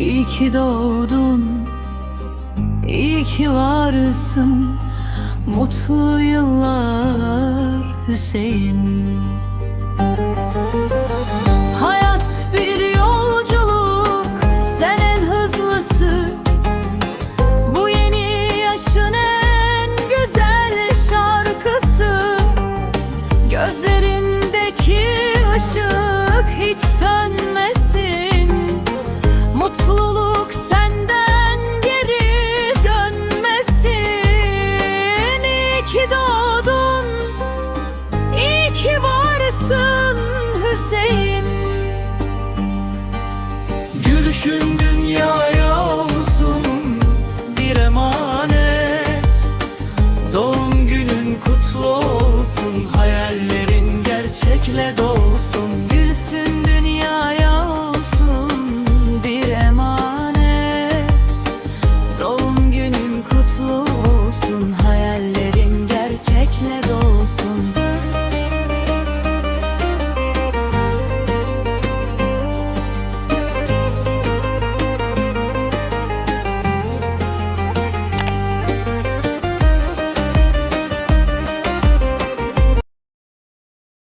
İyi ki doğdun İyi ki varsın. Mutlu yıllar Hüseyin. Hayat bir yolculuk Sen en hızlısı. Bu yeni yaşın en güzel şarkısı. Gözlerindeki ışık hiç sönmesin Gülüşün dünyaya olsun bir emanet. Doğum günün kutlu olsun Hayallerin gerçekle dolsun.